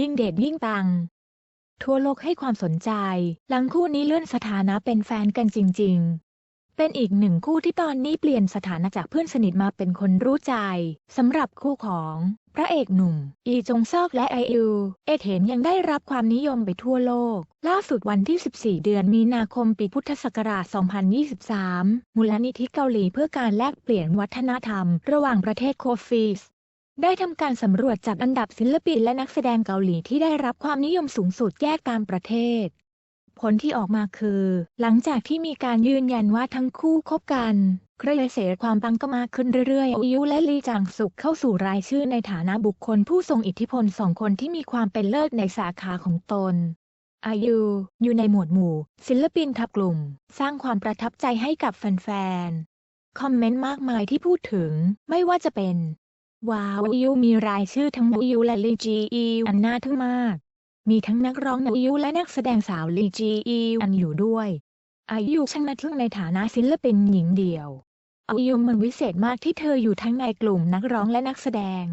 ยิ่งเดทยิ่งปัง ทั่วโลกให้ความสนใจ หลังคู่นี้เลื่อนสถานะเป็นแฟนกันจริง ๆ เป็นอีกหนึ่งคู่ที่ตอนนี้เปลี่ยนสถานะจากเพื่อนสนิทมาเป็นคนรู้ใจสำหรับคู่ของพระเอกหนุ่ม อีจงซอกและไออิวเอเทนยังได้รับความนิยมไปทั่วโลก ล่าสุดวันที่ 14 เดือนมีนาคมปีพุทธศักราช 2023 มูลนิธิเกาหลีเพื่อการแลกเปลี่ยนวัฒนธรรม ระหว่างประเทศโคฟีส ได้ทำการสำรวจจัดอันดับศิลปินและนักแสดงเกาหลีที่ได้รับความนิยมสูงสุดแยกตามประเทศ ผลที่ออกมาคือ หลังจากที่มีการยืนยันว่าทั้งคู่คบกันกระแสความปังก็มากขึ้นเรื่อยๆอิยุและลีจางสุกเข้าสู่รายชื่อในฐานะบุคคลผู้ทรงอิทธิพลสองคนที่มีความเป็นเลิศในสาขาของตนอายุอยู่ในหมวดหมู่ ศิลปินทับกลุ่ม สร้างความประทับใจให้กับแฟนๆ คอมเมนต์มากมายที่พูดถึง ไม่ว่าจะเป็น ว้าวอิยุมีรายชื่อทั้งอิยุและลีจีอิวอันน่าทึ่งมาก มีทั้งนักร้องอิยุและนักแสดงสาวลีจีอิวอันอยู่ด้วย อายุช่างน่าทึ่งในฐานะศิลปินหญิงเดี่ยวอายุมันวิเศษมากที่เธออยู่ทั้งในกลุ่มนักร้องและนักแสดง